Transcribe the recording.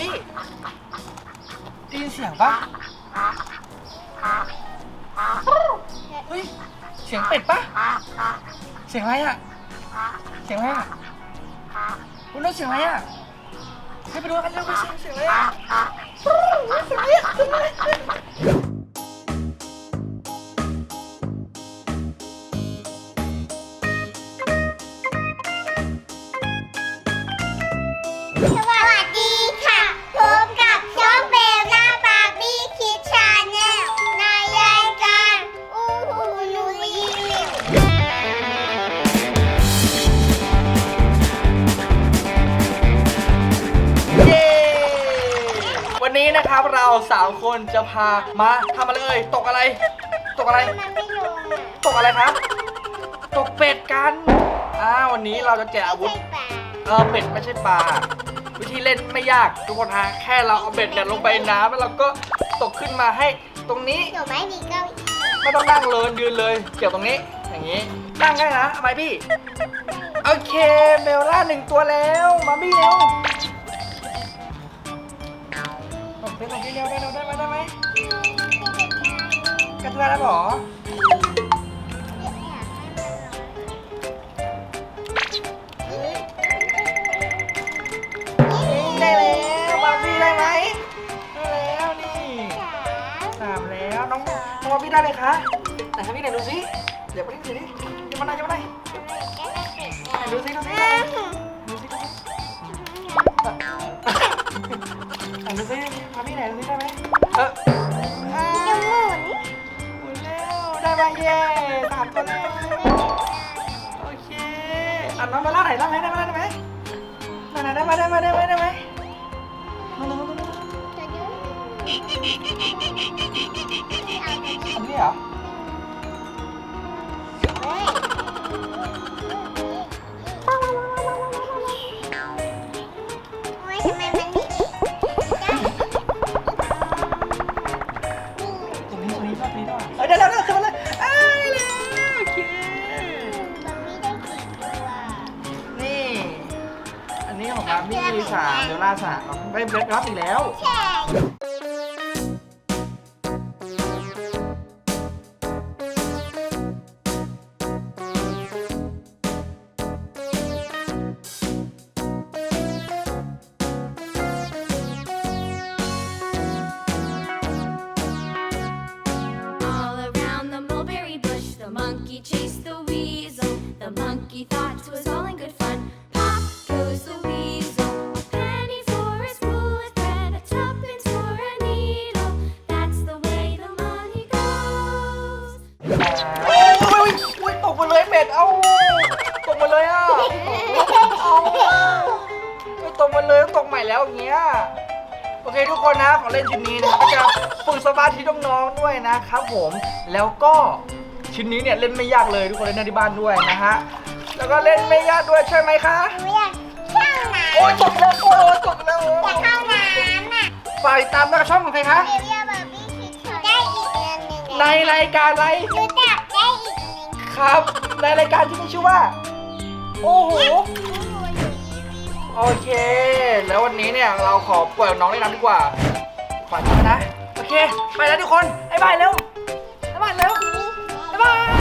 บี้ได้ยินเสียงปะเฮ้ย เสียงเป็ดปะเสียงอะไรอะเสียงอะไรอะคุณรู้เสียงอะไรอะให้ไปดูกันเร็วไปเสียงเสียงอะไรอะเสียงอะไรอะ นนี้นะครับเราสามคนจะพามาทำอะไรเอ่ยตกอะไร ตกอะไร มันไม่ลงอะตกอะไรครับ ตกเป็ดกันอ่าวันนี้เราจะแจกอาวุธใช่ปลาเออเป็ดไม่ใช่ปลาวิธีเล่นไม่ยากทุกคนฮะแค่เราเอาเบ็ดเนี่ยลงไปในน้ำแล้วเราก็ตกขึ้นมาให้ตรงนี้หนูไม่มีเก้าอี้ไม่ต้องนั่งเลยยืนเลยเกี่ยวตรงนี้ อย่างนี้นั่งได้นะเอาไหมพี่โอเคเบลล่าหนึ่งตัวแล้วมาบี้เร็ว ตกไปตกไปเร็วได้เร็วได้ไหมได้ไหมกระเทือนแล้วเหรอได้แล้วบาร์บี้ได้ไหมได้แล้วนี่สามแล้วน้องน้องบาร์บี้ได้เลยคะไหนครับพี่ไหนดูสิเดี๋ยวไปดูสิดิยังมาไหนยังมาไห นี้ได้ไหมเอออย่าหมุนหมุนแล้วได้มาเย่สามตัวแล้วโอเคอะน้องมาล่าไหนได้ไหมได้ไหมได้ไหมไหนไหนได้ไหมได้ไหมได้ไหมได้ไหมมาลองดูอันนี้เหรอ นี้ตรงนี้ชอบนี้ด้วเอ้ยได้แล้วได้แล้วขึ้นมาเลยเอ้ยเล้วโอเคมันไม่ได้กี่ตัวนี่ อันนี้ของมามี่สามเดลล่าสามได้เบรดรับอีกแล้วใช่ All The monkey thought 'twas all in good fun. Pop goes the weasel. A penny for a spool of thread, a tuppence for a needle. That's the way the money goes. โอ้ยอุ้ยตกมาเลยเบ็ด เอาตกมาเลยอะเอาไม่ตกมาเลยตกใหม่แล้วอย่างเงี้ย โอเคทุกคนนะของเล่นชิ้นนี้นะก็จะฝึกสมาธิน้องๆด้วยนะครับผม แล้วก็ชิ้นนี้เนี่ยเล่นไม่ยากเลยทุกคนเล่นได้ที่บ้านด้วยนะฮะ แล้วก็เล่นไม่ยากด้วยใช่ไหมคะ หนูอยากเข้าน้ำโอ้ยตกแล้วโอ้ยตกแล้วอยากเข้าน้ำอะฝากติดตามนะครับช่องของใครคะ เบลลี่บาร์บี้คิดได้อีกเงินหนึ่งในรายการอะไรรู้จักได้อีกหนึ่งครับ ในรายการที่มีชื่อว่า โอ้โห โอเค แล้ววันนี้เนี่ยเราขอปล่อยน้องเล่นน้ำดีกว่าขวัญนะ โอเค ไปแล้วทุกคนบ๊ายบายเร็วบ๊ายบายเร็วบ๊ายบาย